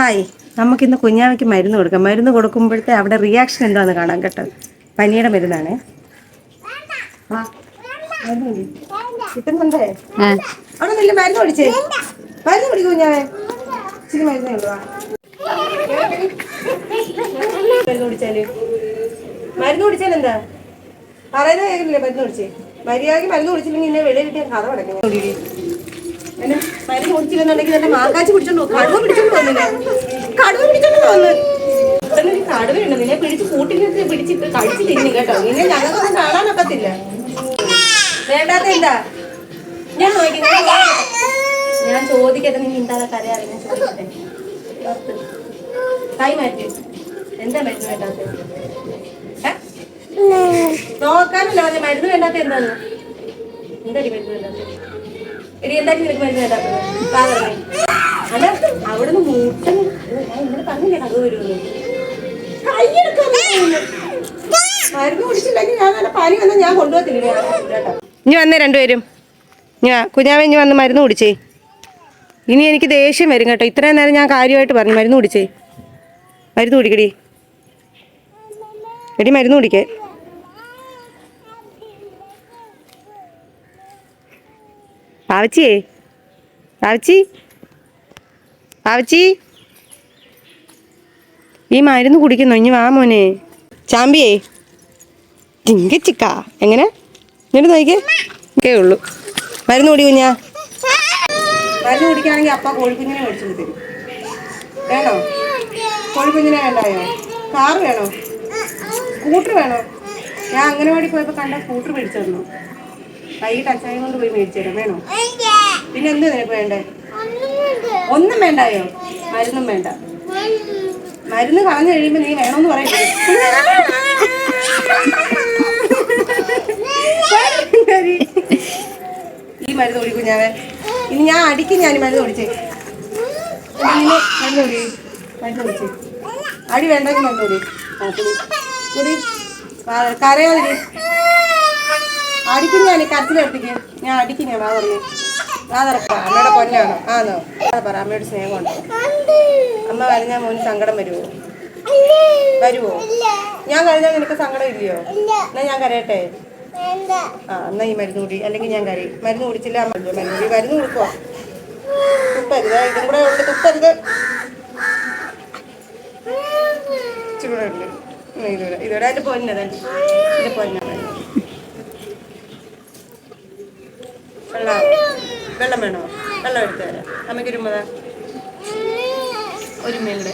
Hi നമുക്കിന്ന് കുഞ്ഞാവയ്ക്ക് മരുന്ന് കൊടുക്കാം. മരുന്ന് കൊടുക്കുമ്പോഴത്തെ അവിടെ റിയാക്ഷൻ എന്താണെന്ന് കാണാൻ കേട്ടോ. പനിയുടെ മരുന്നാണ്. കിട്ടുന്നുണ്ടേ? അവിടെ നല്ല മരുന്ന് കുടിച്ചേ. മരുന്ന് കുടിക്കും കുഞ്ഞാവേ. ഇച്ചിരി മരുന്നേ ഉള്ളൂ വാ. മരുന്ന് കുടിച്ചാൽ? മരുന്ന് കുടിച്ചാൽ എന്താ? പറയുന്നത് കേൾക്കില്ലേ മരുന്ന് കുടിച്ചേ. മര്യാദയ്ക്ക് മരുന്ന് കുടിച്ചില്ലെങ്കിൽ ഇന്നെ വെളിയിലിട്ട് കഥ പടക്കണം എന്നെ മരുന്ന് കുടിച്ചില്ലെന്നുണ്ടെങ്കിൽ എന്നെ മാക്കാച്ചി പിടിച്ചോണ്ട് പോകും കടുവ പിടിച്ചോണ്ട് പോകുന്നില്ല കടുവ പിടിച്ചോണ്ട് പോകുന്നു ഇവിടെ ഒരു കടുവയുണ്ട്. നിന്നെ പിടിച്ച് കൂട്ടിനൊക്കെ പിടിച്ചിട്ട് കഴിച്ച് തിന്നു കേട്ടോ. നിന്നെ ഞങ്ങൾക്കൊന്നും കാണാനൊക്കത്തില്ല വേണ്ടാത്ത എന്താ? ഞാൻ ഞാൻ ചോദിക്കട്ടെ നീ മിണ്ടാതെ കരയാതെ ഞാൻ ചോദിക്കട്ടെ. കൈ മാറ്റി. എന്താ മരുന്ന് വേണ്ടാത്ത നോക്കാനല്ല പറഞ്ഞ മരുന്ന് വേണ്ടാത്ത എന്താന്ന്? എന്താടി മരുന്ന് വേണ്ടാത്ത ഞാൻ ഞാൻ ഇനി വന്നേ രണ്ടുപേരും. ഞാൻ കുഞ്ഞാവ ഇനി വന്ന് മരുന്ന് കുടിച്ചേ. ഇനി എനിക്ക് ദേഷ്യം വരും കേട്ടോ. ഇത്രയും നേരം ഞാൻ കാര്യമായിട്ട് പറഞ്ഞു. മരുന്ന് കുടിച്ചേ. മരുന്ന് കുടിക്കടി. എടി മരുന്ന് കുടിക്കേ. പാവച്ചിയേ പാവച്ചി. പാവച്ചി. ഈ മരുന്ന് കുടിക്കുന്നു ഇനി വാ മോനെ. ചാമ്പിയേ. ചിങ്ക എങ്ങനെ? എന്നിട്ട് നോക്കിയേ ഒക്കെ ഉള്ളൂ. മരുന്ന് കുടി കുഞ്ഞാ. മരുന്ന് കുടിക്കുകയാണെങ്കിൽ അപ്പ കോഴിക്കുഞ്ഞിനെ മേടിച്ചു തരും. വേണോ? കോഴിക്കുഞ്ഞിനെ വേണ്ടായോ കാറ് വേണോ? സ്കൂട്ടർ വേണോ? ഞാൻ അങ്ങനെ അംഗനവാടി പോയപ്പോൾ കണ്ട സ്കൂട്ടർ മേടിച്ചു തന്നു. വൈകിട്ട് അച്ഛനെ കൊണ്ട് പോയി മേടിച്ചു തരാം വേണോ പിന്നെ എന്ത് നിനക്ക് വേണ്ടേ? ഒന്നും വേണ്ടായോ? മരുന്നും വേണ്ട. മരുന്ന് കളഞ്ഞു കഴിയുമ്പോ നീ വേണമെന്ന് പറയട്ടെ. ഈ മരുന്ന് കുടിക്കും ഞാൻ ഇനി ഞാൻ അടിക്കും ഞാൻ മരുന്ന് കുടിച്ചേ. മരുന്ന് കുടി മരുന്ന് കുടിച്ചേ. അടി വേണ്ടെങ്കിൽ മരുന്ന് കുടി. കരയാതിരി. അടിക്കും ഞാൻ കരച്ചിലെടുത്തേക്ക് ഞാൻ അടിക്കും ഞാൻ ആ പറഞ്ഞു തുറക്കാം അമ്മയുടെ പൊന്നാണോ? ആണോ അത് പറ അമ്മയുടെ സ്നേഹമുണ്ടോ. അമ്മ കഴിഞ്ഞാൽ മോന് സങ്കടം വരുമോ വരുമോ ഞാൻ കഴിഞ്ഞാൽ നിനക്ക് സങ്കടം ഇല്ലയോ? എന്നാ ഞാൻ കരയട്ടെ? ആ എന്നാ ഈ മരുന്ന് കുടി. അല്ലെങ്കിൽ ഞാൻ കരയും. മരുന്ന് കുടിച്ചില്ല? മരുന്ന് കൂടി മരുന്ന് കൊടുക്കുക തുപ്പരുത്. ഇതും കൂടെ ഉണ്ട്. തുപ്പരുത്. ഇച്ചിരി കൂടെ ഉണ്ട്. ഇതുവരെ. ഇതുവരെ അതിന്റെ പൊന്നത് ഇതിന്റെ പൊന്ന വെള്ളം. വേണോ? വെള്ളം എടുത്തു തരാം. അമ്മയ്ക്ക് ഒരു മേലുടെ